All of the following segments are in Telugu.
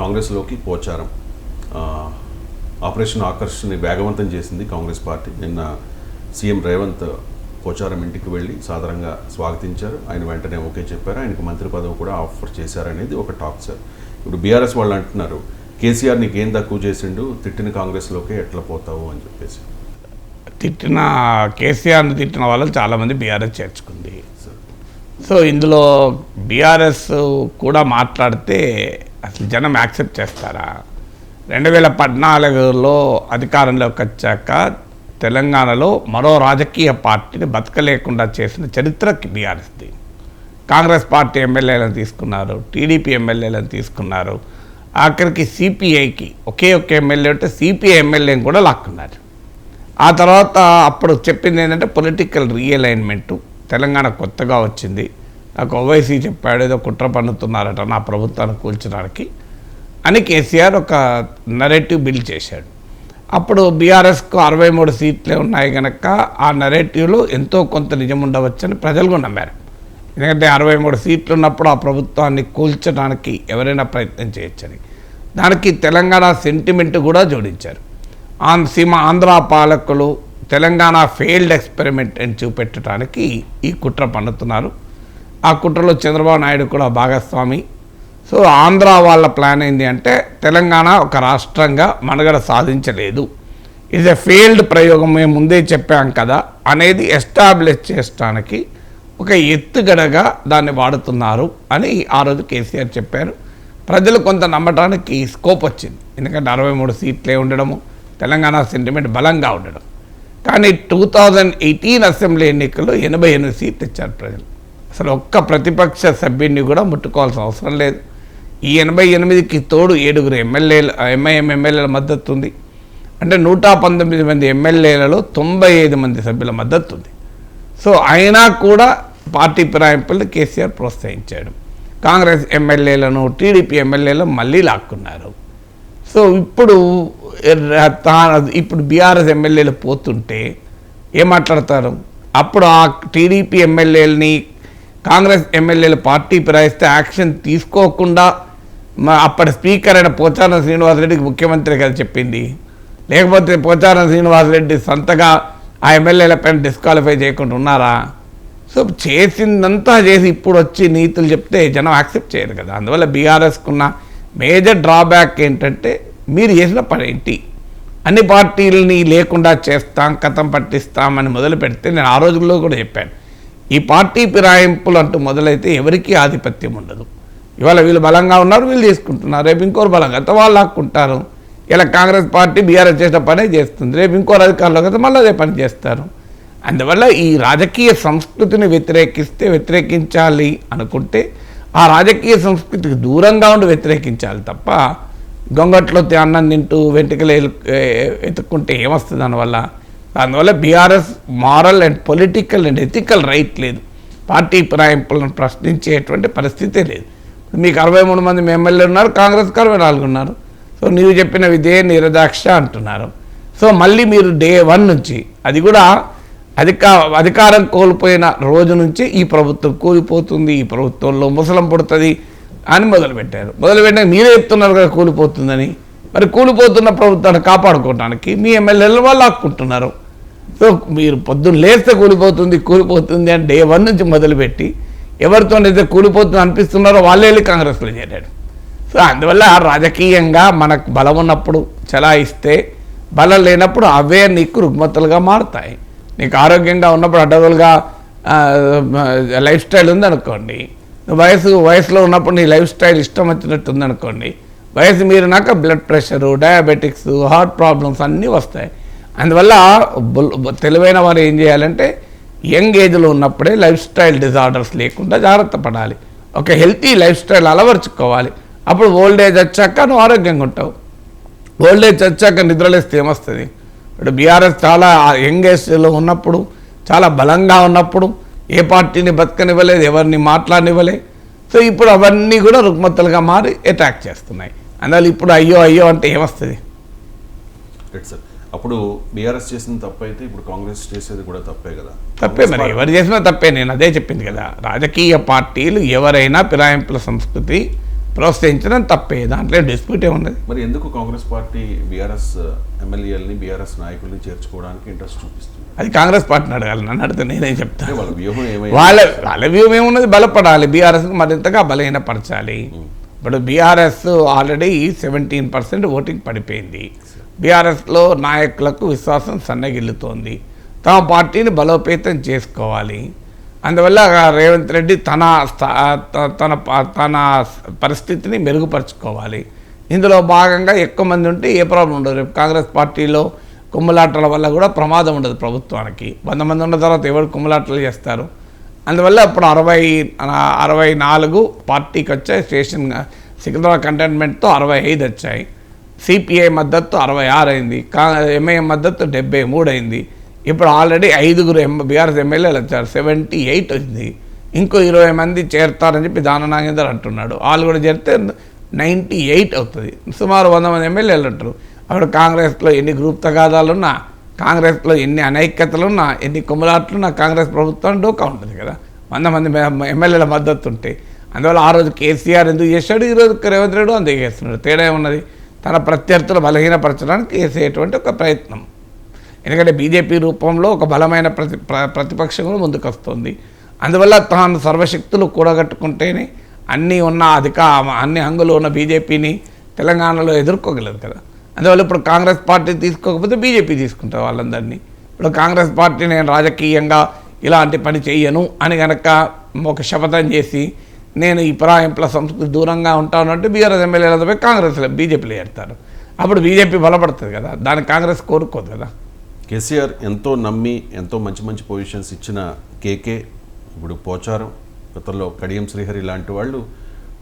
కాంగ్రెస్లోకి పోచారం. ఆపరేషన్ ఆకర్షణని వేగవంతం చేసింది కాంగ్రెస్ పార్టీ. నిన్న సీఎం రేవంత్ పోచారం ఇంటికి వెళ్ళి సాధారణంగా స్వాగతించారు. ఆయన వెంటనే ఓకే చెప్పారు. ఆయనకు మంత్రి పదవి కూడా ఆఫర్ చేశారనేది ఒక టాక్ సార్. ఇప్పుడు బీఆర్ఎస్ వాళ్ళు అంటున్నారు కేసీఆర్ నీకు తక్కువ చేసిండు తిట్టిన కాంగ్రెస్లోకే ఎట్లా పోతావు అని చెప్పేసి. తిట్టిన కేసీఆర్ని తిట్టిన వాళ్ళని చాలామంది బీఆర్ఎస్ చేర్చుకుంది. సార్. సో ఇందులో బీఆర్ఎస్ కూడా మాట్లాడితే అసలు జనం యాక్సెప్ట్ చేస్తారా? రెండు వేల పద్నాలుగులో అధికారంలోకి వచ్చాక తెలంగాణలో మరో రాజకీయ పార్టీని బతకలేకుండా చేసిన చరిత్రకి బీఆర్ఎస్ది. కాంగ్రెస్ పార్టీ ఎమ్మెల్యేలను తీసుకున్నారు టీడీపీ ఎమ్మెల్యేలను తీసుకున్నారు. ఆఖరికి సిపిఐకి ఒకే ఒక ఎమ్మెల్యే ఉంటే సిపిఐ ఎమ్మెల్యేని కూడా లాక్కున్నారు. ఆ తర్వాత అప్పుడు చెప్పింది ఏంటంటే పొలిటికల్ రీఅలైన్మెంటు తెలంగాణ కొత్తగా వచ్చింది. నాకు ఓవైసీ చెప్పాడు ఏదో కుట్ర పన్నుతున్నారట నా ప్రభుత్వాన్ని కూల్చడానికి అని కేసీఆర్ ఒక నరేటివ్ బిల్డ్ చేశాడు. అప్పుడు బీఆర్ఎస్కు అరవై మూడు సీట్లే ఉన్నాయి కనుక ఆ నరేటివ్లో ఎంతో కొంత నిజం ఉండవచ్చని ప్రజలు కూడా నమ్మారు. ఎందుకంటే అరవై మూడు సీట్లు ఉన్నప్పుడు ఆ ప్రభుత్వాన్ని కూల్చడానికి ఎవరైనా ప్రయత్నం చేయొచ్చని. దానికి తెలంగాణ సెంటిమెంట్ కూడా జోడించారు. ఆంధ్ర సీమ ఆంధ్ర పాలకులు తెలంగాణ ఫెయిల్డ్ ఎక్స్పెరిమెంట్ అని చూపెట్టడానికి ఈ కుట్ర పన్నుతున్నారు. ఆ కుట్రలో చంద్రబాబు నాయుడు కూడా భాగస్వామి. సో ఆంధ్ర వాళ్ళ ప్లాన్ ఏంటి అంటే తెలంగాణ ఒక రాష్ట్రంగా మనుగడ సాధించలేదు. ఇది ఎ ఫెయిల్డ్ ప్రయోగం మేము ముందే చెప్పాం కదా. అనేది ఎస్టాబ్లిష్ చేయడానికి ఒక ఎత్తుగడగా దాన్ని వాడుతున్నారు అని ఆ రోజు కేసీఆర్ చెప్పారు. ప్రజలు కొంత నమ్మటానికి స్కోప్ వచ్చింది. ఎందుకంటే అరవై మూడు సీట్లే ఉండడము తెలంగాణ సెంటిమెంట్ బలంగా ఉండడం. కానీ టూ థౌజండ్ ఎయిటీన్ అసెంబ్లీ ఎన్నికల్లో ఎనభై ఎనిమిది సీట్లు ఇచ్చారు ప్రజలు. అసలు ఒక్క ప్రతిపక్ష సభ్యుడిని కూడా ముట్టుకోవాల్సిన అవసరం లేదు. ఈ ఎనభై ఎనిమిదికి తోడు ఏడుగురు ఎమ్మెల్యేలు ఎంఐఎం ఎమ్మెల్యేల మద్దతు ఉంది. అంటే నూట పంతొమ్మిది మంది ఎమ్మెల్యేలలో తొంభై ఐదు మంది సభ్యుల మద్దతు ఉంది. సో అయినా కూడా పార్టీ ఫిరాయింపులను కేసీఆర్ ప్రోత్సహించాడు. కాంగ్రెస్ ఎమ్మెల్యేలను టీడీపీ ఎమ్మెల్యేలను మళ్ళీ లాక్కున్నారు. సో ఇప్పుడు తా- ఇప్పుడు బీఆర్ఎస్ ఎమ్మెల్యేలు పోతుంటే ఏం మాట్లాడతారు? అప్పుడు ఆ టీడీపీ ఎమ్మెల్యేలని కాంగ్రెస్ ఎమ్మెల్యేలు పార్టీ ఫిరాయిస్తే యాక్షన్ తీసుకోకుండా మా అప్పటి స్పీకర్ అయిన పోచారం శ్రీనివాసరెడ్డికి ముఖ్యమంత్రి గారు చెప్పింది. లేకపోతే పోచారం శ్రీనివాసరెడ్డి సొంతగా ఆ ఎమ్మెల్యేల పైన డిస్క్వాలిఫై చేయకుండా ఉన్నారా? సో చేసిందంతా చేసి ఇప్పుడు వచ్చి నీతులు చెప్తే జనం యాక్సెప్ట్ చేయరు కదా. అందువల్ల బీఆర్ఎస్కున్న మేజర్ డ్రాబ్యాక్ ఏంటంటే మీరు చేసిన పని ఏంటి? అన్ని పార్టీలని లేకుండా చేస్తాం కథం పట్టిస్తామని మొదలు పెడితే నేను ఆ రోజుల్లో కూడా చెప్పాను. ఈ పార్టీ ఫిరాయింపులు అంటూ మొదలైతే ఎవరికీ ఆధిపత్యం ఉండదు. ఇవాళ వీళ్ళు బలంగా ఉన్నారు వీళ్ళు తీసుకుంటున్నారు. రేపు ఇంకోరు బలంగా అయితే వాళ్ళు లాక్కుంటారు. ఇలా కాంగ్రెస్ పార్టీ బీఆర్ఎస్ చేసిన పనే చేస్తుంది. రేపు ఇంకోరు అధికారులకు అయితే మళ్ళీ అదే పని చేస్తారు. అందువల్ల ఈ రాజకీయ సంస్కృతిని వ్యతిరేకిస్తే వ్యతిరేకించాలి అనుకుంటే ఆ రాజకీయ సంస్కృతికి దూరంగా ఉండి వ్యతిరేకించాలి తప్ప గొంగట్లో అన్నం తింటూ వెంటకలు ఎత్తుక్కుంటే ఏమొస్తుంది? దానివల్ల అందువల్ల BRS moral and political and ethical right లేదు. పార్టీ ప్రాయింపులను ప్రశ్నించేటువంటి పరిస్థితే లేదు. మీకు అరవై మూడు మంది ఎమ్మెల్యేలు ఉన్నారు కాంగ్రెస్కి అరవై నాలుగు ఉన్నారు. సో నీవు చెప్పిన విధే నిరదాక్ష అంటున్నారు. సో మళ్ళీ మీరు డే వన్ నుంచి అది కూడా అధిక అధికారం కోల్పోయిన రోజు నుంచి ఈ ప్రభుత్వం కూలిపోతుంది ఈ ప్రభుత్వంలో ముసలం పుడుతుంది అని మొదలుపెట్టారు. మొదలుపెట్టిన మీరే చెప్తున్నారు కదా కూలిపోతుందని. మరి కూలిపోతున్న ప్రభుత్వాన్ని కాపాడుకోవడానికి మీ ఎమ్మెల్యేలు వాళ్ళు ఆక్కుంటున్నారు మీరు పొద్దున్న లేస్తే కూలిపోతుంది కూలిపోతుంది అని డే వన్ నుంచి మొదలుపెట్టి ఎవరితోనైతే కూలిపోతుంది అనిపిస్తున్నారో వాళ్ళే వెళ్ళి కాంగ్రెస్లో చేరాడు సో అందువల్ల రాజకీయంగా మనకు బలం ఉన్నప్పుడు చలాయిస్తే బలం లేనప్పుడు అవే నీకు రుగ్మతలుగా మారుతాయి. నీకు ఆరోగ్యంగా ఉన్నప్పుడు అడ్డగోలుగా లైఫ్ స్టైల్ ఉందనుకోండి వయసు వయసులో ఉన్నప్పుడు నీ లైఫ్ స్టైల్ ఇష్టం వచ్చినట్టు ఉందనుకోండి వయసు మీరినాక blood pressure diabetics heart problems అన్నీ వస్తాయి. అందువల్ల బుల్- తెలివైన వారు ఏం చేయాలంటే యంగ్ ఏజ్లో ఉన్నప్పుడే లైఫ్ స్టైల్ డిజార్డర్స్ లేకుండా జాగ్రత్త పడాలి. ఒక హెల్తీ లైఫ్ స్టైల్ అలవర్చుకోవాలి. అప్పుడు ఓల్డ్ ఏజ్ వచ్చాక నువ్వు ఆరోగ్యంగా ఉంటావు. ఓల్డ్ ఏజ్ వచ్చాక నిద్రలేస్తే ఏమొస్తుంది? ఇప్పుడు బీఆర్ఎస్ చాలా యంగ్ ఏజ్లో ఉన్నప్పుడు చాలా బలంగా ఉన్నప్పుడు ఏ పార్టీని బతకనివ్వలేదు ఎవరిని మాట్లాడనివ్వలే. సో ఇప్పుడు అవన్నీ కూడా రుగ్మతలుగా మారి అటాక్ చేస్తున్నాయి. అందువల్ల ఇప్పుడు అయ్యో అయ్యో అంటే ఏమొస్తుంది? సార్ అప్పుడు బీఆర్ఎస్ చేసిన తప్పు అయితే ఇప్పుడు కాంగ్రెస్ చేసేది కూడా తప్పే కదా. తప్పే మరి ఎవరు చేసినా తప్పే నేను అదే చెప్పింది కదా. రాజకీయ పార్టీలు ఎవరైనా ఫిరాయింపుల సంస్కృతి ప్రోత్సహించడం తప్పే దాంట్లో డిస్ప్యూట్ ఏమున్నది మరి ఎందుకు కాంగ్రెస్ పార్టీ బీఆర్ఎస్ ఎమ్మెల్యేలని బీఆర్ఎస్ నాయకుల్ని చేర్చుకోవడానికి ఇంట్రెస్ట్ చూపిస్తుంది? అది కాంగ్రెస్ పార్టీని అడగాలి నన్ను అడిగితే నేనేం చెప్తాను వాళ్ళ వ్యూహం ఏమైంది వాళ్ళ వాళ్ళ వ్యూహం ఏమున్నది? బలపడాలి బీఆర్ఎస్కి మరింతగా బలహీనపరచాలి. ఇప్పుడు BRS already seventeen percent voting పడిపోయింది. బీఆర్ఎస్లో నాయకులకు విశ్వాసం సన్నగిల్లుతోంది. తమ పార్టీని బలోపేతం చేసుకోవాలి. అందువల్ల రేవంత్ రెడ్డి తన స్థా- త- తన ప- తన పరిస్థితిని మెరుగుపరుచుకోవాలి. ఇందులో భాగంగా ఎక్కువ మంది ఉంటే ఏ ప్రాబ్లం ఉండదు. రేపు కాంగ్రెస్ పార్టీలో కుమ్ములాటల వల్ల కూడా ప్రమాదం ఉండదు ప్రభుత్వానికి. వంద మంది ఉన్న తర్వాత ఎవరు కుమ్మలాటలు చేస్తారు? అందువల్ల ఇప్పుడు అరవై అరవై నాలుగు పార్టీకి వచ్చాయి స్టేషన్ సికింద్రాబాద్ కంటైన్మెంట్తో అరవై ఐదు వచ్చాయి సిపిఐ మద్దతు అరవై ఆరు అయింది. కా ఎంఐఎం మద్దతు డెబ్బై మూడు అయింది. ఇప్పుడు ఆల్రెడీ ఐదుగురు ఎం బీఆర్ఎస్ ఎమ్మెల్యేలు వచ్చారు. సెవెంటీ ఎయిట్ వచ్చింది ఇంకో ఇరవై మంది చేరుతారని చెప్పి దాన నాగేందర్ అంటున్నాడు. వాళ్ళు కూడా చేరితే నైంటీ ఎయిట్ అవుతుంది. సుమారు వంద మంది ఎమ్మెల్యేలు ఉంటారు. అప్పుడు కాంగ్రెస్లో ఎన్ని గ్రూప్ తగాదాలున్నా కాంగ్రెస్లో ఎన్ని అనైక్యతలున్నా ఎన్ని కుమ్మలాట్లున్నా కాంగ్రెస్ ప్రభుత్వం డోకా ఉంటుంది కదా. వంద మంది ఎమ్మెల్యేల మద్దతు ఉంటే. అందువల్ల ఆ రోజు కేసీఆర్ ఎందుకు చేశాడు? ఈ రోజు రేవంత్ రెడ్డి అందుకు చేస్తున్నాడు. తేడా ఏమున్నది? తన ప్రత్యర్థులు బలహీనపరచడానికి చేసేటువంటి ఒక ప్రయత్నం. ఎందుకంటే బీజేపీ రూపంలో ఒక బలమైన ప్రతి ప్ర- ప్రతిపక్షం కూడా అందువల్ల తాను సర్వశక్తులు కూడగట్టుకుంటేనే అన్నీ ఉన్న అధిక అన్ని హంగులు ఉన్న బీజేపీని తెలంగాణలో ఎదుర్కోగలదు కదా. అందువల్ల ఇప్పుడు కాంగ్రెస్ పార్టీ తీసుకోకపోతే బీజేపీ తీసుకుంటారు వాళ్ళందరినీ. ఇప్పుడు కాంగ్రెస్ పార్టీ నేను రాజకీయంగా ఇలాంటి పని చెయ్యను అని కనుక ఒక శపథం చేసి నేను ఈ ఫిరాయింపుల సంస్కృతి దూరంగా ఉంటాను అంటే బీఆర్ఎస్ ఎమ్మెల్యేలతో పోయి కాంగ్రెస్లో బీజేపీలో చేరుతారు అప్పుడు బీజేపీ బలపడుతుంది కదా. దాన్ని కాంగ్రెస్ కోరుకోదు కదా. కేసీఆర్ ఎంతో నమ్మి ఎంతో మంచి మంచి పొజిషన్స్ ఇచ్చిన కేకే ఇప్పుడు పోచారం గతంలో కడియం శ్రీహరి లాంటి వాళ్ళు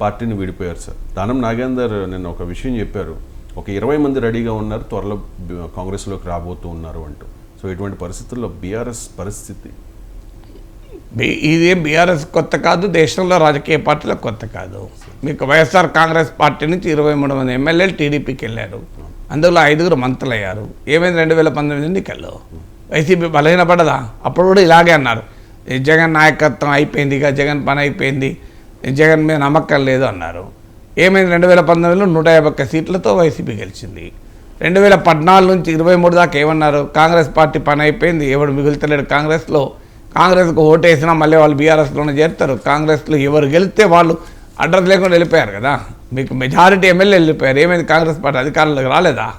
పార్టీని విడిపోయారు సార్. దానం నాగేందర్ నిన్న ఒక విషయం చెప్పారు. ఒక ఇరవై మంది రెడీగా ఉన్నారు త్వరలో కాంగ్రెస్లోకి రాబోతూ ఉన్నారు అంటూ. సో ఇటువంటి పరిస్థితుల్లో బీఆర్ఎస్ పరిస్థితి ఇదేం బీఆర్ఎస్ కొత్త కాదు దేశంలో రాజకీయ పార్టీల కొత్త కాదు. మీకు వైఎస్ఆర్ కాంగ్రెస్ పార్టీ నుంచి ఇరవై మూడు మంది ఎమ్మెల్యేలు టీడీపీకి వెళ్ళారు. అందులో ఐదుగురు మంత్రులు అయ్యారు ఏమైంది రెండు వేల పంతొమ్మిది ఎన్నికల్లో? వైసీపీ బలహీనపడదా? అప్పుడు కూడా ఇలాగే అన్నారు. జగన్ నాయకత్వం అయిపోయింది ఇక జగన్ పని అయిపోయింది జగన్ మీద నమ్మకం లేదు అన్నారు. ఏమైంది రెండు వేల పంతొమ్మిదిలో? నూట యాభై ఒక్క సీట్లతో వైసీపీ గెలిచింది. రెండు వేల పద్నాలుగు నుంచి ఇరవై మూడు దాకా ఏమన్నారు? కాంగ్రెస్ పార్టీ పని అయిపోయింది ఎవడు మిగులుతలేడు కాంగ్రెస్లో? కాంగ్రెస్కు ఓటేసినా మళ్ళీ వాళ్ళు బీఆర్ఎస్లోనే చేరుతారు. కాంగ్రెస్లో ఎవరు గెలిస్తే వాళ్ళు అడ్రస్ లేకుండా వెళ్ళిపోయారు కదా. మీకు మెజారిటీ ఎమ్మెల్యే వెళ్ళిపోయారు. ఏమైంది? కాంగ్రెస్ పార్టీ అధికారంలోకి రాలేదా?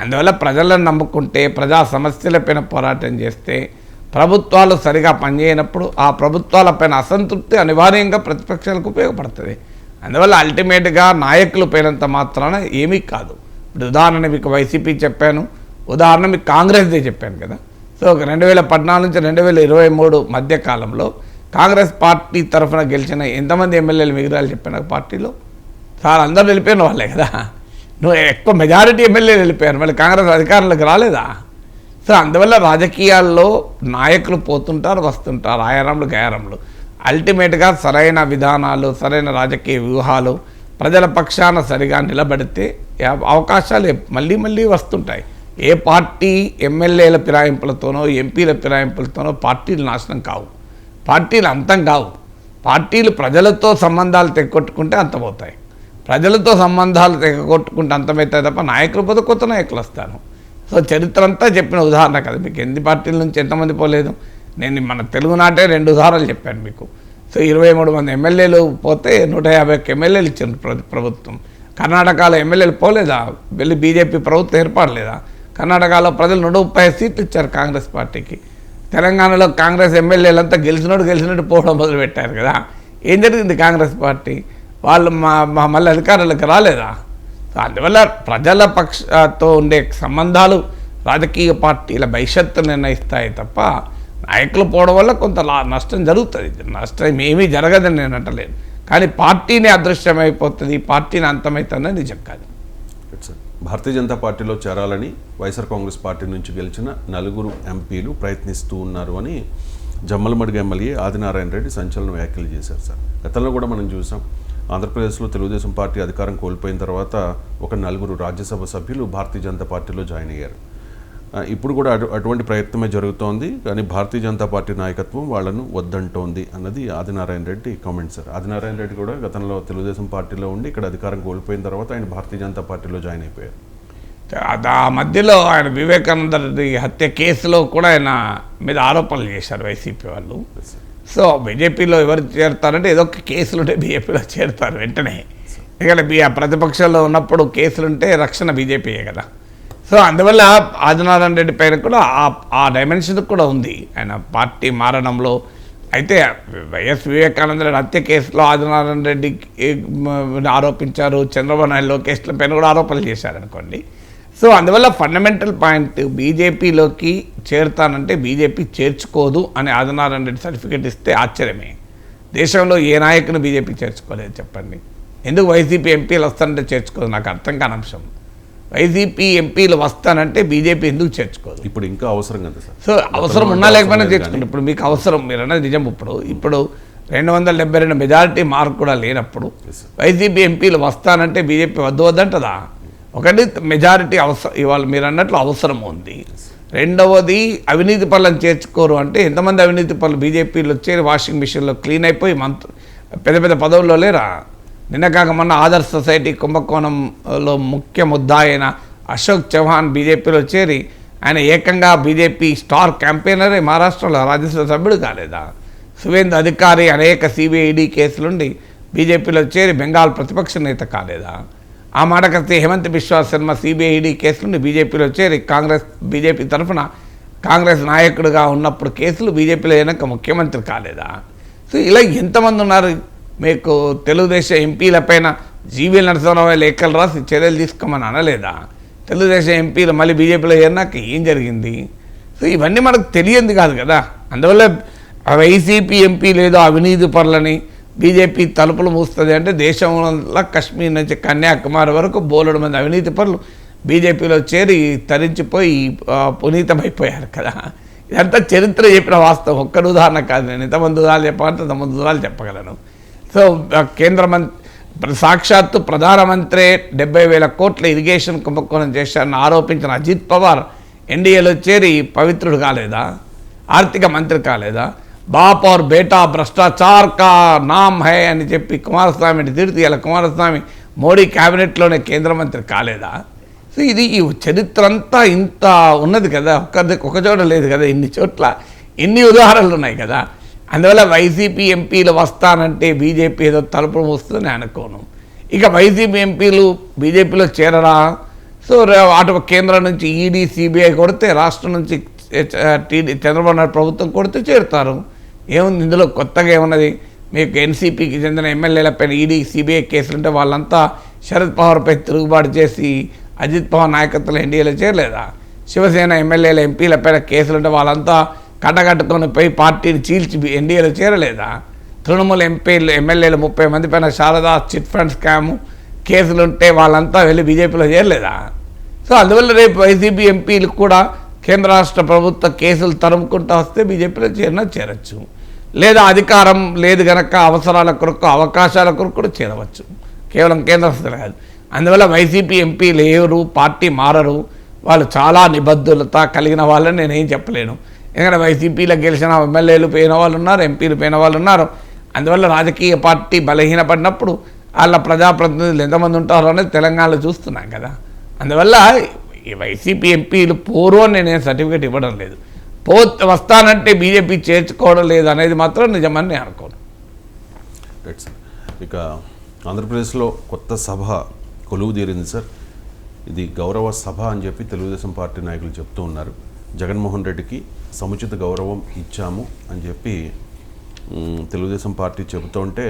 అందువల్ల ప్రజలను నమ్ముకుంటే ప్రజా సమస్యలపైన పోరాటం చేస్తే ప్రభుత్వాలు సరిగా పనిచేయనప్పుడు ఆ ప్రభుత్వాలపైన అసంతృప్తి అనివార్యంగా ప్రతిపక్షాలకు ఉపయోగపడుతుంది. అందువల్ల అల్టిమేట్గా నాయకులు పోయినంత మాత్రాన ఏమీ కాదు. ఇప్పుడు ఉదాహరణ మీకు వైసీపీ చెప్పాను. ఉదాహరణ మీకు కాంగ్రెస్దే చెప్పాను కదా. సో ఒక రెండు వేల పద్నాలుగు నుంచి రెండు వేల ఇరవై మూడు మధ్య కాలంలో కాంగ్రెస్ పార్టీ తరఫున గెలిచిన ఎంతమంది ఎమ్మెల్యేలు మిగతాలు చెప్పాను ఆ పార్టీలో? సార్ అందరూ వెళ్ళిపోయిన వాళ్ళే కదా. నువ్వు ఎక్కువ మెజారిటీ ఎమ్మెల్యేలు వెళ్ళిపోయారు మళ్ళీ కాంగ్రెస్ అధికారంలోకి రాలేదా? సో అందువల్ల రాజకీయాల్లో నాయకులు పోతుంటారు వస్తుంటారు ఆయారంలు గయారంలు అల్టిమేట్గా సరైన విధానాలు సరైన రాజకీయ వ్యూహాలు ప్రజల పక్షాన సరిగా నిలబడితే అవకాశాలు మళ్ళీ మళ్ళీ వస్తుంటాయి. ఏ పార్టీ ఎమ్మెల్యేల ఫిరాయింపులతోనో ఎంపీల ఫిరాయింపులతోనో పార్టీలు నాశనం కావు. పార్టీలు అంతం కావు. పార్టీలు ప్రజలతో సంబంధాలు తెగొట్టుకుంటే అంతమవుతాయి. ప్రజలతో సంబంధాలు తెగొట్టుకుంటే అంతమవుతాయి తప్ప నాయకులు పోతే కొత్త నాయకులు వస్తాను సో చరిత్ర అంతా చెప్పిన ఉదాహరణ కదా. మీకు ఎన్ని పార్టీల నుంచి ఎంతమంది పోలేదు? నేను మన తెలుగునాటే రెండు ఉదాహరణలు చెప్పాను మీకు. సో ఇరవై మూడు మంది ఎమ్మెల్యేలు పోతే నూట యాభై ఒక్క ఎమ్మెల్యేలు ఇచ్చారు ప్ర- ప్రభుత్వం. కర్ణాటకలో ఎమ్మెల్యేలు పోలేదా? వెళ్ళి బీజేపీ ప్రభుత్వం ఏర్పడలేదా? కర్ణాటకలో ప్రజలు నూట ముప్పై సీట్లు ఇచ్చారు కాంగ్రెస్ పార్టీకి. తెలంగాణలో కాంగ్రెస్ ఎమ్మెల్యేలంతా గెలిచినోడు గెలిచినట్టు పోవడం మొదలుపెట్టారు కదా. ఏం జరిగింది కాంగ్రెస్ పార్టీ? వాళ్ళు మా మా మళ్ళీ అధికారులకు రాలేదా? అందువల్ల ప్రజల పక్షతో ఉండే సంబంధాలు రాజకీయ పార్టీల భవిష్యత్తు నిర్ణయిస్తాయి తప్ప నాయకులు పోవడం వల్ల కొంత నష్టం జరుగుతుంది. నష్టం ఏమీ జరగదని నేను అంటలేను. కానీ పార్టీనే అదృశ్యమైపోతుంది. పార్టీని అంతమవుతుందని నిజం కాదు. భారతీయ జనతా పార్టీలో చేరాలని వైఎస్ఆర్ కాంగ్రెస్ పార్టీ నుంచి గెలిచిన నలుగురు ఎంపీలు ప్రయత్నిస్తూ ఉన్నారు అని జమ్మలమడుగు ఎమ్మెల్యే ఆదినారాయణ రెడ్డి సంచలన వ్యాఖ్యలు చేశారు సార్. గతంలో కూడా మనం చూసాం. ఆంధ్రప్రదేశ్లో తెలుగుదేశం పార్టీ అధికారం కోల్పోయిన తర్వాత ఒక నలుగురు రాజ్యసభ సభ్యులు భారతీయ జనతా పార్టీలో జాయిన్ అయ్యారు. ఇప్పుడు కూడా అటు అటువంటి ప్రయత్నమే జరుగుతోంది కానీ భారతీయ జనతా పార్టీ నాయకత్వం వాళ్ళను వద్దంటోంది అన్నది ఆదినారాయణ రెడ్డి కామెంట్ సార్. ఆదినారాయణ రెడ్డి కూడా గతంలో తెలుగుదేశం పార్టీలో ఉండి ఇక్కడ అధికారం కోల్పోయిన తర్వాత ఆయన భారతీయ జనతా పార్టీలో జాయిన్ అయిపోయారు. ఆ మధ్యలో ఆయన వివేకానంద రెడ్డి హత్య కేసులో కూడా ఆయన మీద ఆరోపణలు చేశారు వైసీపీ వాళ్ళు. సో బీజేపీలో ఎవరు చేరుతారంటే ఏదో ఒక కేసులుంటే బీజేపీలో చేరుతారు వెంటనే. ఎందుకంటే ప్రతిపక్షంలో ఉన్నప్పుడు కేసులుంటే రక్షణ బీజేపీయే కదా. సో అందువల్ల ఆదినారాయణ రెడ్డి పైన కూడా ఆ డైమెన్షన్ కూడా ఉంది. ఆయన పార్టీ మారడంలో అయితే వైఎస్ వివేకానంద రెడ్డి హత్య కేసులో ఆదినారాయణ రెడ్డి ఆరోపించారు. చంద్రబాబు నాయుడు లోకేష్ల పైన కూడా ఆరోపణలు చేశారనుకోండి సో అందువల్ల ఫండమెంటల్ పాయింట్ బీజేపీలోకి చేరుతానంటే బీజేపీ చేర్చుకోదు అని ఆదినారాయణ రెడ్డి సర్టిఫికేట్ ఇస్తే ఆశ్చర్యమే. దేశంలో ఏ నాయకుని బీజేపీ చేర్చుకోలేదు చెప్పండి. ఎందుకు వైసీపీ ఎంపీలు వస్తారంటే చేర్చుకోదు. నాకు అర్థం కాని అంశం. వైసీపీ ఎంపీలు వస్తానంటే బీజేపీ ఎందుకు చేర్చుకోదు? ఇప్పుడు ఇంకా అవసరం కదా సార్? సో అవసరం ఉన్నా లేకపోయినా చేర్చుకోండి ఇప్పుడు మీకు అవసరం మీరు అన్నది నిజం ఇప్పుడు. ఇప్పుడు రెండు వందల డెబ్బై రెండు మెజారిటీ మార్క్ కూడా లేనప్పుడు. వైసీపీ ఎంపీలు వస్తానంటే బీజేపీ వద్దు వద్దంటదా ఒకటి మెజారిటీ అవసరం ఇవాళ మీరు అన్నట్లు అవసరం ఉంది. రెండవది అవినీతి పనులను చేర్చుకోరు అంటే ఎంతమంది అవినీతి పనులు బీజేపీలో వచ్చి వాషింగ్ మిషన్లో క్లీన్ అయిపోయి మంత్రి పెద్ద పెద్ద పదవుల్లో లేరా? నిన్న కాక మొన్న ఆదర్శ్ సొసైటీ కుంభకోణంలో ముఖ్య ముద్దా అయిన అశోక్ చౌహాన్ బీజేపీలో చేరి ఆయన ఏకంగా బీజేపీ స్టార్ క్యాంపెయినరే మహారాష్ట్రలో రాజ్యసభ సభ్యుడు కాలేదా? సువేంద్ర అధికారి అనేక సిబిఐడి కేసులుండి బీజేపీలో చేరి బెంగాల్ ప్రతిపక్ష నేత కాలేదా? ఆ మాటకస్తే హేమంత్ బిశ్వా శర్మ సిబిఐడి కేసులుండి బీజేపీలో చేరి కాంగ్రెస్ బీజేపీ తరఫున కాంగ్రెస్ నాయకుడిగా ఉన్నప్పుడు కేసులు బీజేపీలో వెనక ముఖ్యమంత్రి కాలేదా? సో ఇలా ఎంతమంది ఉన్నారు మీకు తెలుగుదేశం ఎంపీలపైన జీవీలు నడుస్తున్నామే లేఖలు రాసి చర్యలు తీసుకోమని అనలేదా? తెలుగుదేశం ఎంపీలు మళ్ళీ బీజేపీలో చేరినాక ఏం జరిగింది? సో ఇవన్నీ మనకు తెలియంది కాదు కదా. అందువల్ల వైసీపీ ఎంపీ లేదో అవినీతి పనులని బీజేపీ తలుపులు మూస్తుంది అంటే దేశంలో కశ్మీర్ నుంచి కన్యాకుమారి వరకు బోలెడు మంది అవినీతి పనులు బీజేపీలో చేరి తరించిపోయి పునీతమైపోయారు కదా. ఇదంతా చరిత్ర చెప్పిన వాస్తవం. ఒక్కడు ఉదాహరణ కాదు నేను. ఎంతమంది ఉదాహరణ చెప్పాలంటే అంతమంది దూరాలు చెప్పగలను. సో కేంద్ర మంత్రి సాక్షాత్తు ప్రధానమంత్రి డెబ్బై వేల కోట్ల ఇరిగేషన్ కుంభకోణం చేశారని ఆరోపించిన అజిత్ పవార్ ఎన్డీఏలో చేరి పవిత్రుడు కాలేదా? ఆర్థిక మంత్రి కాలేదా? బాప్ ఆర్ బేటా భ్రష్టాచార్ కా నామ్ హై అని చెప్పి కుమారస్వామిని తిడితే ఇలా కుమారస్వామి మోడీ క్యాబినెట్లోనే కేంద్ర మంత్రి కాలేదా? సో ఇది ఈ చరిత్ర అంతా ఇంత ఉన్నది కదా ఒక్క ఒక చోట లేదు కదా ఇన్ని చోట్ల ఇన్ని ఉదాహరణలు ఉన్నాయి కదా. అందువల్ల వైసీపీ ఎంపీలు వస్తానంటే బీజేపీ ఏదో తలుపు వస్తుందని అనుకోను. ఇక వైసీపీ ఎంపీలు బీజేపీలో చేరరా? సో అటు కేంద్రం నుంచి ఈడీ సిబిఐ కొడితే రాష్ట్రం నుంచి టీడీ చంద్రబాబు నాయుడు ప్రభుత్వం కొడితే చేరుతారు. ఏముంది ఇందులో కొత్తగా ఏమున్నది? మీకు ఎన్సీపీకి చెందిన ఎమ్మెల్యేలపై ఈడీ సిబిఐ కేసులు ఉంటే వాళ్ళంతా శరద్ పవార్పై తిరుగుబాటు చేసి అజిత్ పవార్ నాయకత్వంలో ఎన్డీఏలో చేరలేదా? శివసేన ఎమ్మెల్యేల ఎంపీలపైన కేసులుంటే వాళ్ళంతా కట్టగట్టుకొని పోయి పార్టీని చీల్చి ఎన్డీఏలో చేరలేదా? తృణమూల ఎంపీలు ఎమ్మెల్యేలు ముప్పై మంది పైన శారదా చిట్ ఫండ్ స్కాము కేసులుంటే వాళ్ళంతా వెళ్ళి బీజేపీలో చేరలేదా? సో అందువల్ల రేపు వైసీపీ ఎంపీలు కూడా కేంద్ర రాష్ట్ర ప్రభుత్వ కేసులు తరుముకుంటూ వస్తే బీజేపీలో చేరినా చేరచ్చు. లేదా అధికారం లేదు గనక అవసరాల కొరకు అవకాశాల కొరకు కూడా చేరవచ్చు. కేవలం కేంద్ర కాదు. అందువల్ల వైసీపీ ఎంపీ లేరు పార్టీ మారరు. వాళ్ళు చాలా నిబద్ధులత కలిగిన వాళ్ళని నేనేం చెప్పలేను. ఎందుకంటే వైసీపీలో గెలిచిన ఎమ్మెల్యేలు పోయిన వాళ్ళు ఉన్నారు ఎంపీలు పోయిన వాళ్ళు ఉన్నారు. అందువల్ల రాజకీయ పార్టీ బలహీనపడినప్పుడు వాళ్ళ ప్రజాప్రతినిధులు ఎంతమంది ఉంటారో అనేది తెలంగాణలో చూస్తున్నాం కదా. అందువల్ల ఈ వైసీపీ ఎంపీలు పోరు అని నేను సర్టిఫికేట్ ఇవ్వడం లేదు. పో వస్తానంటే బీజేపీ చేర్చుకోవడం లేదు అనేది మాత్రం నిజమని నేను అనుకోను. ఇక ఆంధ్రప్రదేశ్లో కొత్త సభ కొలువు తీరింది సార్. ఇది గౌరవ సభ అని చెప్పి తెలుగుదేశం పార్టీ నాయకులు చెప్తూ ఉన్నారు. జగన్మోహన్ రెడ్డికి సముచిత గౌరవం ఇచ్చాము అని చెప్పి తెలుగుదేశం పార్టీ చెబుతుంటే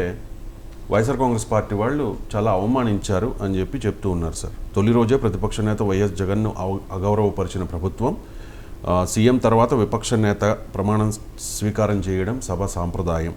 వైఎస్ఆర్ కాంగ్రెస్ పార్టీ వాళ్ళు చాలా అవమానించారు అని చెప్పి చెప్తూ ఉన్నారు సార్. తొలి రోజే ప్రతిపక్ష నేత వైఎస్ జగన్ను అగౌరవపరిచిన ప్రభుత్వం సీఎం తర్వాత విపక్ష నేత ప్రమాణం స్వీకారం చేయడం సభ సాంప్రదాయం.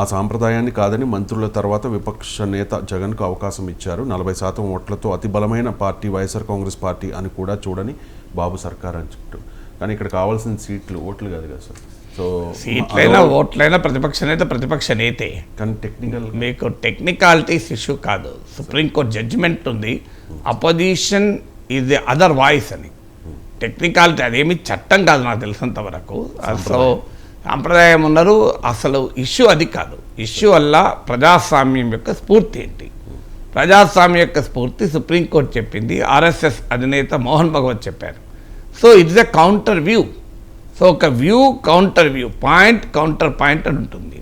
ఆ సాంప్రదాయాన్ని కాదని మంత్రుల తర్వాత విపక్ష నేత జగన్కు అవకాశం ఇచ్చారు. నలభై శాతం ఓట్లతో అతి బలమైన పార్టీ వైఎస్ఆర్ కాంగ్రెస్ పార్టీ అని కూడా చూడని బాబు సర్కార్ అని చెప్తారు కానీ ఇక్కడ కావాల్సిన సీట్లు ఓట్లు కాదు కదా సార్. సో సీట్లైనా ఓట్లైనా ప్రతిపక్ష నేత ప్రతిపక్ష నేతే. కానీ టెక్నికల్ మీకు టెక్నికాలిటీస్ ఇష్యూ కాదు. సుప్రీంకోర్టు జడ్జిమెంట్ ఉంది. Opposition is the other voice అని. టెక్నికాలిటీ అదేమి చట్టం కాదు నాకు తెలిసినంత వరకు. సో సాంప్రదాయం. ఉన్నారు. అసలు ఇష్యూ అది కాదు. ఇష్యూ వల్ల ప్రజాస్వామ్యం యొక్క స్ఫూర్తి ఏంటి? ప్రజాస్వామ్యం యొక్క స్ఫూర్తి సుప్రీంకోర్టు చెప్పింది. ఆర్ఎస్ఎస్ అధినేత మోహన్ భగవత్ చెప్పారు. So it's a counter view so ఒక view counter view point counter point అని ఉంటుంది.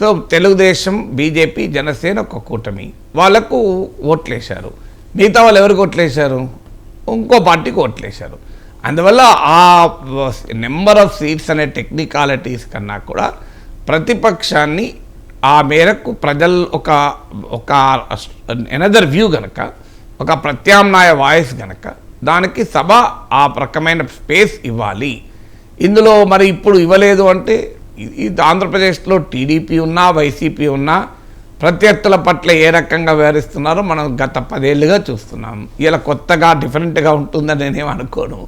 సో తెలుగుదేశం బీజేపీ జనసేన ఒక కూటమి. వాళ్ళకు ఓట్లేశారు. మిగతా వాళ్ళు ఎవరికి ఓట్లేశారు? ఇంకో పార్టీకి ఓట్లేశారు. అందువల్ల ఆ నెంబర్ ఆఫ్ సీట్స్ అనే టెక్నికాలిటీస్ కన్నా కూడా ప్రతిపక్షాన్ని ఆ మేరకు ప్రజలు ఒక ఒక ఎనదర్ వ్యూ గనక ఒక ప్రత్యామ్నాయ వాయిస్ గనక దానికి సభ ఆ రకమైన స్పేస్ ఇవ్వాలి. ఇందులో మరి ఇప్పుడు ఇవ్వలేదు అంటే ఇ- ఇది ఆంధ్రప్రదేశ్లో టీడీపీ ఉన్నా వైసీపీ ఉన్నా ప్రత్యర్థుల పట్ల ఏ రకంగా వ్యవహరిస్తున్నారో మనం గత పదేళ్ళుగా చూస్తున్నాం. ఇలా కొత్తగా డిఫరెంట్గా ఉంటుందని నేనేం అనుకోను.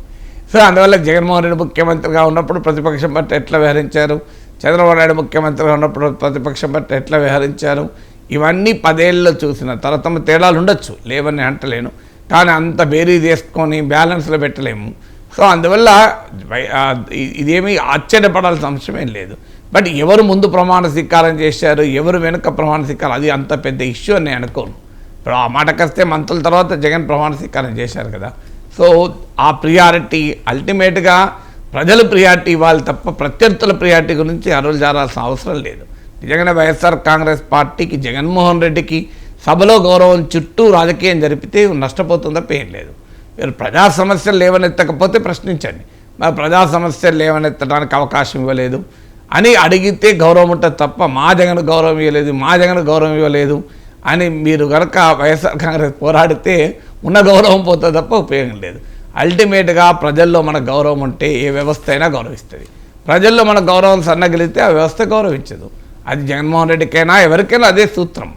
సో అందువల్ల జగన్మోహన్ రెడ్డి ముఖ్యమంత్రిగా ఉన్నప్పుడు ప్రతిపక్షం పట్ల ఎట్లా వ్యవహరించారు? చంద్రబాబు నాయుడు ముఖ్యమంత్రిగా ఉన్నప్పుడు ప్రతిపక్షం పట్ల ఎట్లా వ్యవహరించారు? ఇవన్నీ పదేళ్ళలో చూసిన తరతమ తేడాలు ఉండొచ్చు. లేవని అంటలేను. కానీ అంత బేరీ చేసుకొని బ్యాలెన్స్లో పెట్టలేము. సో అందువల్ల ఇదేమీ ఆశ్చర్యపడాల్సిన అంశం ఏం లేదు. బట్ ఎవరు ముందు ప్రమాణ స్వీకారం చేశారు ఎవరు వెనుక ప్రమాణ స్వీకారం అది అంత పెద్ద ఇష్యూ అని నేను అనుకోను. ఇప్పుడు ఆ మాటకొస్తే మంత్రుల తర్వాత జగన్ ప్రమాణ స్వీకారం చేశారు కదా. సో ఆ ప్రియారిటీ అల్టిమేట్గా ప్రజలు ప్రియారిటీ ఇవ్వాలి తప్ప ప్రత్యర్థుల ప్రియారిటీ గురించి అరువులు జారాల్సిన అవసరం లేదు. నిజంగానే వైఎస్ఆర్ కాంగ్రెస్ పార్టీకి జగన్మోహన్ రెడ్డికి సభలో గౌరవం చుట్టూ రాజకీయం జరిపితే నష్టపోతుందో ఏం లేదు. మీరు ప్రజా సమస్యలు లేవనెత్తకపోతే ప్రశ్నించండి. మరి ప్రజా సమస్యలు లేవనెత్తడానికి అవకాశం ఇవ్వలేదు అని అడిగితే గౌరవం ఉంటుంది తప్ప మా జగన్ గౌరవం ఇవ్వలేదు మా జగన్ గౌరవం ఇవ్వలేదు అని మీరు కనుక వైఎస్ఆర్ కాంగ్రెస్ పోరాడితే ఉన్న గౌరవం పోతుంది తప్ప ఉపయోగం లేదు. అల్టిమేట్గా ప్రజల్లో మన గౌరవం ఉంటే ఏ వ్యవస్థ అయినా గౌరవిస్తుంది. ప్రజల్లో మన గౌరవం సన్నగిలితే ఆ వ్యవస్థ గౌరవించదు. అది జగన్మోహన్ రెడ్డికైనా ఎవరికైనా అదే సూత్రం.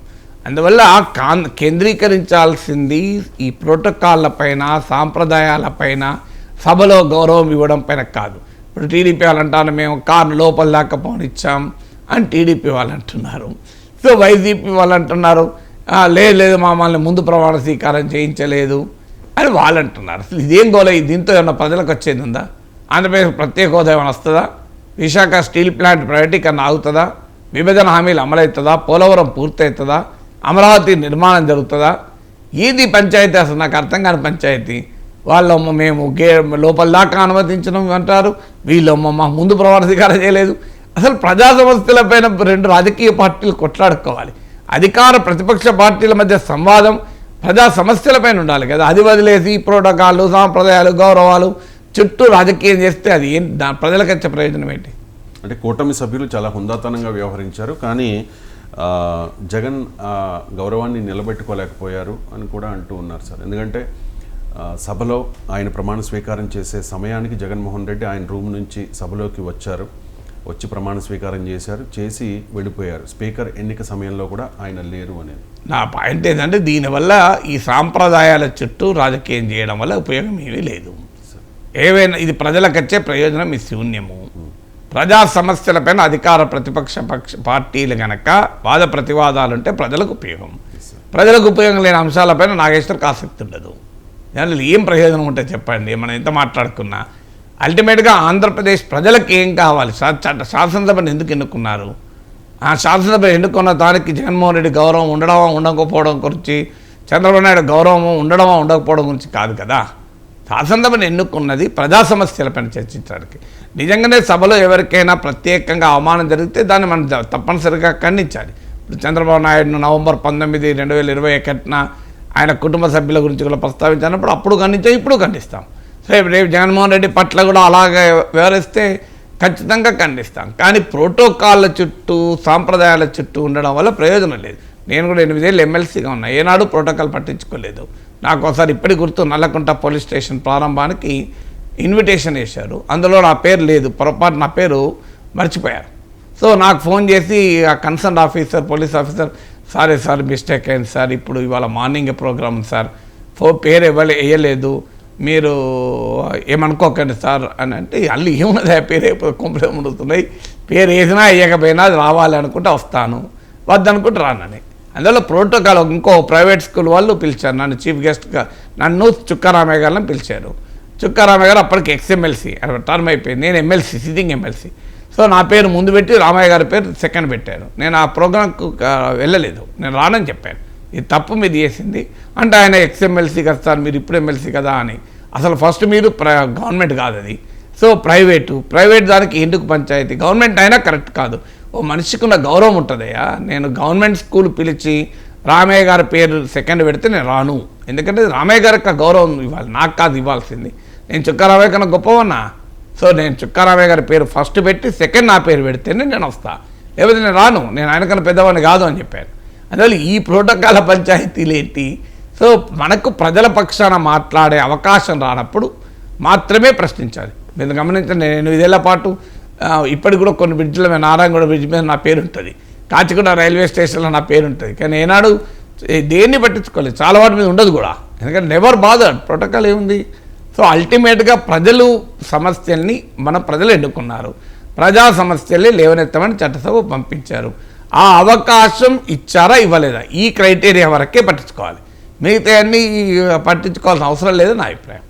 అందువల్ల కాన్ కేంద్రీకరించాల్సింది ఈ ప్రోటోకాల్ల పైన సభలో గౌరవం ఇవ్వడం పైన కాదు. ఇప్పుడు టీడీపీ వాళ్ళు అంటారు మేము కారు లోపల దాకా పోనిచ్చాం అని టీడీపీ వాళ్ళు అంటున్నారు సో వైసీపీ వాళ్ళు అంటున్నారు లేదు లేదు మమ్మల్ని ముందు ప్రమాణ స్వీకారం చేయించలేదు అని వాళ్ళు అంటున్నారు అసలు ఇదేం గోల దీంతో ఏమన్నా ప్రజలకు వచ్చేది ఉందా? ఆంధ్రప్రదేశ్ ప్రత్యేక హోదా ఏమైనా వస్తుందా? విశాఖ స్టీల్ ప్లాంట్ ప్రైవేటీకరణ ఆగుతుందా? విభజన హామీలు అమలవుతుందా? పోలవరం పూర్తవుతుందా? అమరావతి నిర్మాణం జరుగుతుందా? ఏది పంచాయతీ అసలు? నాకు అర్థం కాని పంచాయతీ. వాళ్ళమ్మ మేము గే లోపల దాకా అనుమతించడం అంటారు. వీళ్ళమ్మ మా ముందు ప్రమాణ చేయలేదు. అసలు ప్రజా సమస్యలపైన రెండు రాజకీయ పార్టీలు కొట్లాడుకోవాలి. అధికార ప్రతిపక్ష పార్టీల మధ్య సంవాదం ప్రజా సమస్యలపైన ఉండాలి కదా. అది వదిలేసి ప్రోటోకాళ్ళు సాంప్రదాయాలు గౌరవాలు చుట్టూ రాజకీయం చేస్తే అది ఏం దా ప్రజలకు వచ్చే ప్రయోజనం ఏంటి? అంటే కూటమి సభ్యులు చాలా హుందాతనంగా వ్యవహరించారు. కానీ జగన్ గౌరవాన్ని నిలబెట్టుకోలేకపోయారు అని కూడా అంటూ ఉన్నారు సార్. ఎందుకంటే సభలో ఆయన ప్రమాణ స్వీకారం చేసే సమయానికి జగన్మోహన్ రెడ్డి ఆయన రూమ్ నుంచి సభలోకి వచ్చారు. వచ్చి ప్రమాణ స్వీకారం చేశారు. చేసి వెళ్ళిపోయారు. స్పీకర్ ఎన్నిక సమయంలో కూడా ఆయన లేరు అనేది. నా పాయింట్ ఏంటంటే దీనివల్ల ఈ సాంప్రదాయాల చుట్టూ రాజకీయం చేయడం వల్ల ఉపయోగం ఏమీ లేదు. ఏవైనా ఇది ప్రజలకు వచ్చే ప్రయోజనం ఈ శూన్యము. ప్రజా సమస్యలపైన అధికార ప్రతిపక్ష పక్ష పార్టీలు గనక వాద ప్రతివాదాలు ఉంటే ప్రజలకు ఉపయోగం. ప్రజలకు ఉపయోగం లేని అంశాలపైన నాగేశ్వరకు ఆసక్తి ఉండదు. దానిలో ఏం ప్రయోజనం ఉంటే చెప్పండి మనం ఎంత మాట్లాడుకున్నా. అల్టిమేట్గా ఆంధ్రప్రదేశ్ ప్రజలకు ఏం కావాలి? శాసనసభను ఎందుకు ఎన్నుకున్నారు? ఆ శాసనసభ ఎన్నుకున్న దానికి జగన్మోహన్ రెడ్డి గౌరవం ఉండడమా ఉండకపోవడం గురించి చంద్రబాబు నాయుడు గౌరవం ఉండడమా ఉండకపోవడం గురించి కాదు కదా. శాసనసభను ఎన్నుకున్నది ప్రజా సమస్యలపైన చర్చించడానికి. నిజంగానే సభలో ఎవరికైనా ప్రత్యేకంగా అవమానం జరిగితే దాన్ని మనం తప్పనిసరిగా ఖండించాలి. ఇప్పుడు చంద్రబాబు నాయుడును నవంబర్ పంతొమ్మిది రెండు వేల ఇరవై ఒకటిన ఆయన కుటుంబ సభ్యుల గురించి కూడా ప్రస్తావించినప్పుడు అప్పుడు ఖండించాం ఇప్పుడు ఖండిస్తాం. సో రేపు జగన్మోహన్ రెడ్డి పట్ల కూడా అలాగే వివరిస్తే ఖచ్చితంగా ఖండిస్తాం. కానీ ప్రోటోకాల్ల చుట్టూ సాంప్రదాయాల చుట్టూ ఉండడం వల్ల ప్రయోజనం లేదు. నేను కూడా ఎనిమిదేళ్ళు ఎమ్మెల్సీగా ఉన్నా. ఏనాడు ప్రోటోకాల్ పట్టించుకోలేదు. నాకు ఒకసారి ఇప్పటి గుర్తు నల్లకుంట పోలీస్ స్టేషన్ ప్రారంభానికి ఇన్విటేషన్ వేశారు. అందులో నా పేరు లేదు పొరపాటు నా పేరు మర్చిపోయారు. సో నాకు ఫోన్ చేసి ఆ concern officer police officer sorry sir mistake అయింది సార్ ఇప్పుడు ఇవాళ మార్నింగ్ ప్రోగ్రామ్ సార్ ఫో పేరు ఇవ్వలే వేయలేదు మీరు ఏమనుకోకండి సార్ అని అంటే అల్లి ఏమున్నది ఆ పేరు కొంపలు ముడుతున్నాయి పేరు వేసినా వేయకపోయినా అది రావాలి అనుకుంటే వస్తాను వద్దనుకుంటే రానని. అందువల్ల ప్రోటోకాల్ ఇంకో ప్రైవేట్ స్కూల్ వాళ్ళు పిలిచారు. నన్ను చీఫ్ గెస్ట్గా నన్ను చుక్కారామయ్య గారిని పిలిచారు. చుక్కారామయ్య గారు అప్పటికి ఎక్స్ఎమ్మెల్సీ టర్మ్ అయిపోయింది. నేను ఎమ్మెల్సీ సిట్టింగ్ ఎమ్మెల్సీ సో. నా పేరు ముందు పెట్టి రామయ్య గారి పేరు సెకండ్ పెట్టారు. నేను ఆ ప్రోగ్రాంకు వెళ్ళలేదు. నేను రానని చెప్పాను. ఇది తప్పు మీది చేసింది. అంటే ఆయన ఎక్స్ఎమ్మెల్సీ కదా సార్ మీరు ఇప్పుడు ఎమ్మెల్సీ కదా అని. అసలు ఫస్ట్ మీరు గవర్నమెంట్ కాదు అది సో ప్రైవేటు ప్రైవేట్ దానికి ఎందుకు పంచాయతీ? గవర్నమెంట్ అయినా కరెక్ట్ కాదు. ఓ మనిషికి ఉన్న గౌరవం ఉంటుందయ్యా. నేను గవర్నమెంట్ స్కూల్ పిలిచి రామయ్య గారి పేరు సెకండ్ పెడితే నేను రాను. ఎందుకంటే రామయ్య గారికి గౌరవం ఇవ్వాలి నాకు కాదు ఇవ్వాల్సింది. నేను చుక్కారామయ్య కన్నా గొప్పవన్నా సో నేను చుక్కారామయ్య గారి పేరు ఫస్ట్ పెట్టి సెకండ్ నా పేరు పెడితేనే నేను వస్తా. లేకపోతే నేను రాను. నేను ఆయనకన్నా పెద్దవాడిని కాదు అని చెప్పాను అందువల్ల ఈ ప్రోటోకాల పంచాయతీలు ఏంటి? సో మనకు ప్రజల పక్షాన మాట్లాడే అవకాశం రానప్పుడు మాత్రమే ప్రశ్నించాలి. మీరు గమనించండి నేను ఎనిమిదేళ్ళ పాటు ఇప్పటికి కూడా కొన్ని బ్రిడ్జ్ల మీద నారాయణగూడ బ్రిడ్జ్ మీద నా పేరు ఉంటుంది కాచిగూడ రైల్వే స్టేషన్లో నా పేరు ఉంటుంది కానీ ఏనాడు దేన్ని పట్టించుకోలేదు. చాలా వాటి మీద ఉండదు కూడా. ఎందుకంటే నెవర్ బాదర్డ్ ప్రోటోకాల్ ఏముంది? సో అల్టిమేట్గా ప్రజలు సమస్యల్ని మన ప్రజలు ఎన్నుకున్నారు. ప్రజా సమస్యల్ని లేవనెత్తమని చట్టసభ పంపించారు. ఆ అవకాశం ఇచ్చారా ఇవ్వలేదా? ఈ క్రైటీరియా వరకే పట్టించుకోవాలి. మిగతా అన్నీ పట్టించుకోవాల్సిన అవసరం లేదు నా అభిప్రాయం.